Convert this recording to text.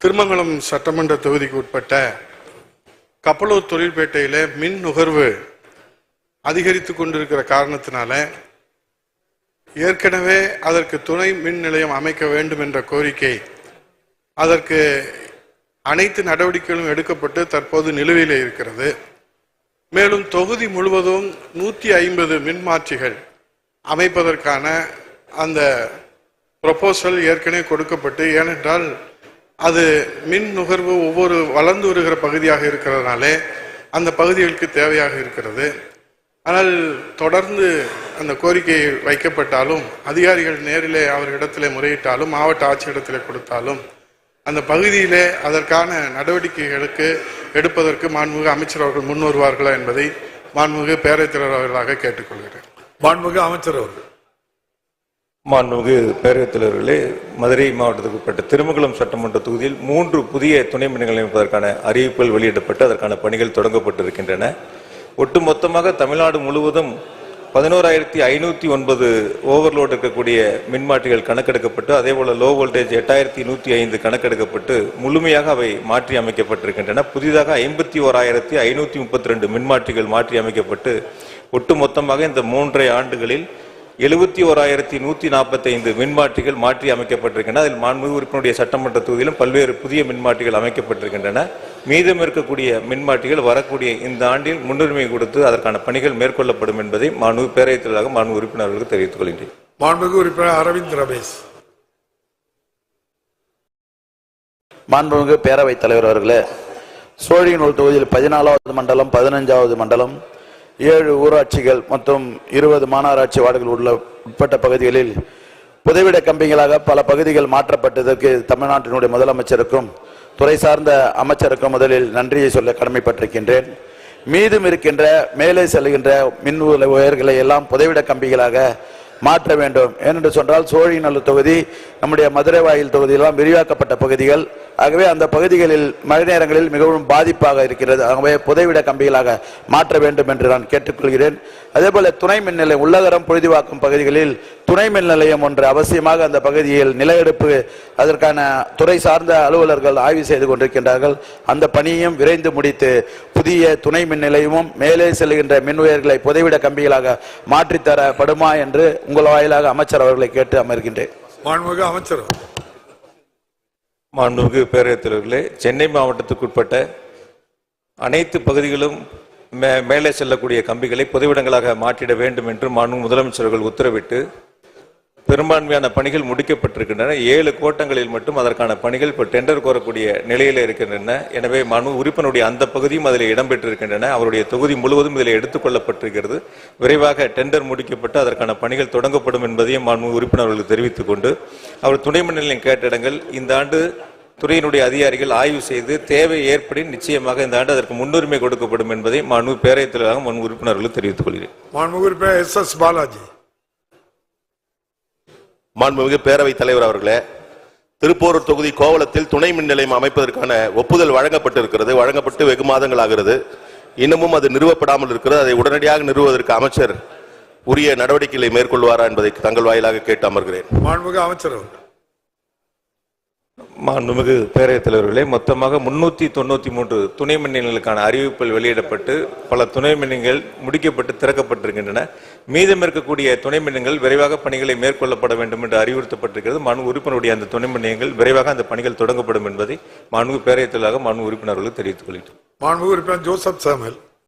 திருமங்கலம் சட்டமன்ற தொகுதிக்கு உட்பட்ட கப்பலூர் தொழில்பேட்டையில் மின் நுகர்வு அதிகரித்து கொண்டிருக்கிற காரணத்தினால ஏற்கனவே அதற்கு துணை மின் நிலையம் அமைக்க வேண்டும் என்ற கோரிக்கை அதற்கு அனைத்து நடவடிக்கைகளும் எடுக்கப்பட்டு தற்போது நிலுவையில் இருக்கிறது. மேலும் தொகுதி முழுவதும் நூற்றி ஐம்பது மின்மாற்றிகள் அமைப்பதற்கான அந்த ப்ரொபோசல் ஏற்கனவே கொடுக்கப்பட்டு ஏனென்றால் அது மின் நுகர்வு ஒவ்வொரு வளர்ந்து வருகிற பகுதியாக இருக்கிறதுனாலே அந்த பகுதிகளுக்கு தேவையாக இருக்கிறது. ஆனால் தொடர்ந்து அந்த கோரிக்கை வைக்கப்பட்டாலும் அதிகாரிகள் நேரிலே அவர்களிடத்திலே முறையிட்டாலும் மாவட்ட ஆட்சியிடத்திலே கொடுத்தாலும் அந்த பகுதியிலே அதற்கான நடவடிக்கைகளுக்கு எடுப்பதற்கு மாண்புமிகு அமைச்சர் அவர்கள் முன் வருவார்களா என்பதை மாண்புமிகு பேரவைத் தலைவர் அவர்களாக கேட்டுக்கொள்கிறேன். மாண்புமிகு அமைச்சர் அவர்கள். மாண்புமிகு பேரவைத்தலைவர்களே மதுரை மாவட்டத்துக்கு உட்பட்ட திருமங்கலம் சட்டமன்ற தொகுதியில் மூன்று புதிய துணை மின் அமைப்பதற்கான அறிவிப்புகள் வெளியிடப்பட்டு அதற்கான பணிகள் தொடங்கப்பட்டிருக்கின்றன. ஒட்டுமொத்தமாக தமிழ்நாடு முழுவதும் பதினோராயிரத்தி ஐநூற்றி ஒன்பது ஓவர்லோடு இருக்கக்கூடிய மின்மாற்றிகள் கணக்கெடுக்கப்பட்டு அதே போல லோ வோல்டேஜ் எட்டாயிரத்தி நூற்றி ஐந்து கணக்கெடுக்கப்பட்டு முழுமையாக அவை மாற்றி அமைக்கப்பட்டிருக்கின்றன. புதிதாக ஐம்பத்தி ஓராயிரத்தி ஐநூற்றி முப்பத்தி ரெண்டு மின்மாற்றிகள் மாற்றி அமைக்கப்பட்டு ஒட்டுமொத்தமாக இந்த மூன்றரை ஆண்டுகளில் எழுபத்தி ஓராயிரத்தி நூற்றி நாற்பத்தைந்து மின்மாற்றிகள் மாற்றி அமைக்கப்பட்டிருக்கின்றன. அதில் மாண்புமிகு உறுப்பினருடைய சட்டமன்ற தொகுதியிலும் பல்வேறு புதிய மின்மாற்றிகள் அமைக்கப்பட்டிருக்கின்றன. மீதம் இருக்கக்கூடிய மின்மாற்றிகள் வரக்கூடிய இந்த ஆண்டில் முன்னுரிமை கொடுத்து அதற்கான பணிகள் மேற்கொள்ளப்படும் என்பதை மாண்புமிகு பேரவைத் தலைவராக மாண்பு உறுப்பினர்களுக்கு தெரிவித்துக் கொள்கின்றேன். மாண்புமிகு உறுப்பினர் அரவிந்த் ரமேஷ். மாண்புமிகு பேரவைத் தலைவர் அவர்களே சோழிங்கநல்லூர் தொகுதியில் பதினாலாவது மண்டலம் பதினஞ்சாவது மண்டலம் ஏழு ஊராட்சிகள் மற்றும் இருபது மாநகராட்சி வார்டுகள் உள்ள உட்பட்ட பகுதிகளில் புதைவிட கம்பிகளாக பல பகுதிகள் மாற்றப்பட்டதற்கு தமிழ்நாட்டினுடைய முதலமைச்சருக்கும் துறை சார்ந்த அமைச்சருக்கும் முதலில் நன்றியை சொல்ல கடமைப்பட்டிருக்கின்றேன். மீதும் இருக்கின்ற மேலே செல்கின்ற மின் உயர்களை எல்லாம் புதைவிட கம்பிகளாக மாற்ற வேண்டும். ஏனென்று சொன்னால் சோழிநல்லூர் தொகுதி நம்முடைய மதுரை வாயில் தொகுதியெல்லாம் விரிவாக்கப்பட்ட பகுதிகள். ஆகவே அந்த பகுதிகளில் மழை நேரங்களில் மிகவும் பாதிப்பாக இருக்கிறது. ஆகவே புதைவிட கம்பிகளாக மாற்ற வேண்டும் என்று நான் கேட்டுக்கொள்கிறேன். அதேபோல துணை மின் நிலையம் உள்ளகரம் பொழுதுவாக்கும் பகுதிகளில் துணை மின் நிலையம் ஒன்று அவசியமாக அந்த பகுதியில் நிலையெடுப்பு அதற்கான துறை சார்ந்த அலுவலர்கள் ஆய்வு செய்து கொண்டிருக்கின்றார்கள். அந்த பணியையும் விரைந்து முடித்து புதிய துணை மின் நிலையமும் மேலே செல்கின்ற மின் உயர்களை புதைவிட கம்பிகளாக மாற்றித்தரப்படுமா என்று உங்கள் வாயிலாக அமைச்சர் அவர்களை கேட்டு அமர்கின்றேன். அமைச்சர் மாண்புமிகு பேரவைத்தலைவர்களே சென்னை மாவட்டத்துக்குட்பட்ட அனைத்து பகுதிகளும் மே மேலே செல்லக்கூடிய கம்பிகளை பொதுவிடங்களாக மாற்றிட வேண்டும் என்று மாண்பு முதலமைச்சர்கள் உத்தரவிட்டு பெரும்பான்மையான பணிகள் முடிக்கப்பட்டிருக்கின்றன. ஏழு கோட்டங்களில் மட்டும் அதற்கான பணிகள் இப்போ டெண்டர் கோரக்கூடிய நிலையில் இருக்கின்றன. எனவே மனு உறுப்பினருடைய அந்த பகுதியும் அதில் இடம்பெற்றிருக்கின்றன. அவருடைய தொகுதி முழுவதும் இதில் எடுத்துக்கொள்ளப்பட்டிருக்கிறது. விரைவாக டெண்டர் முடிக்கப்பட்டு அதற்கான பணிகள் தொடங்கப்படும் என்பதையும் மனு உறுப்பினர்களுக்கு தெரிவித்துக் கொண்டு அவர் துணை மண்டலம் கேட்ட இடங்கள் இந்த ஆண்டு துறையினுடைய அதிகாரிகள் ஆய்வு செய்து தேவை ஏற்படி நிச்சயமாக இந்த ஆண்டு அதற்கு முன்னுரிமை கொடுக்கப்படும் என்பதை மனு பேரவைத் தலைவராக மாண்பு உறுப்பினர்களுக்கு தெரிவித்துக் கொள்கிறேன். மாண்புமிகு உறுப்பினர் எஸ் எஸ் பாலாஜி. மாண்புமிகு பேரவைத் தலைவர் அவர்களே திருப்போரூர் தொகுதி கோவளத்தில் துணை மின் நிலையம் அமைப்பதற்கான ஒப்புதல் வழங்கப்பட்டிருக்கிறது. வழங்கப்பட்டு வெகு மாதங்கள் ஆகிறது. இன்னமும் அது நிறுவப்படாமல் இருக்கிறது. அதை உடனடியாக நிறுவுவதற்கு அமைச்சர் உரிய நடவடிக்கைகளை மேற்கொள்வாரா என்பதை தங்கள் வாயிலாக கேட்டு அமர்கிறேன். மாண்புமிகு அமைச்சர் அவர்கள். மாண்புமிகு பேரவைத் தலைவர்களே மொத்தமாக முன்னூத்தி தொண்ணூத்தி மூன்று துணை மின் அறிவிப்புகள் வெளியிடப்பட்டு பல துணை மின் முடிக்கப்பட்டு திறக்கப்பட்டிருக்கின்றன. மீதம் இருக்கக்கூடிய துணை மின் விரைவாக பணிகளை மேற்கொள்ளப்பட வேண்டும் என்று அறிவுறுத்தப்பட்டிருக்கிறது. மனு உறுப்பினருடைய அந்த துணை மின் விரைவாக அந்த பணிகள் தொடங்கப்படும் என்பதை மாண்பு பேரவைத் தலைவராக மனு உறுப்பினர்களுக்கு தெரிவித்துக் கொள்கிறேன். மாண்பு உறுப்பினர் ஜோசப் சாமல்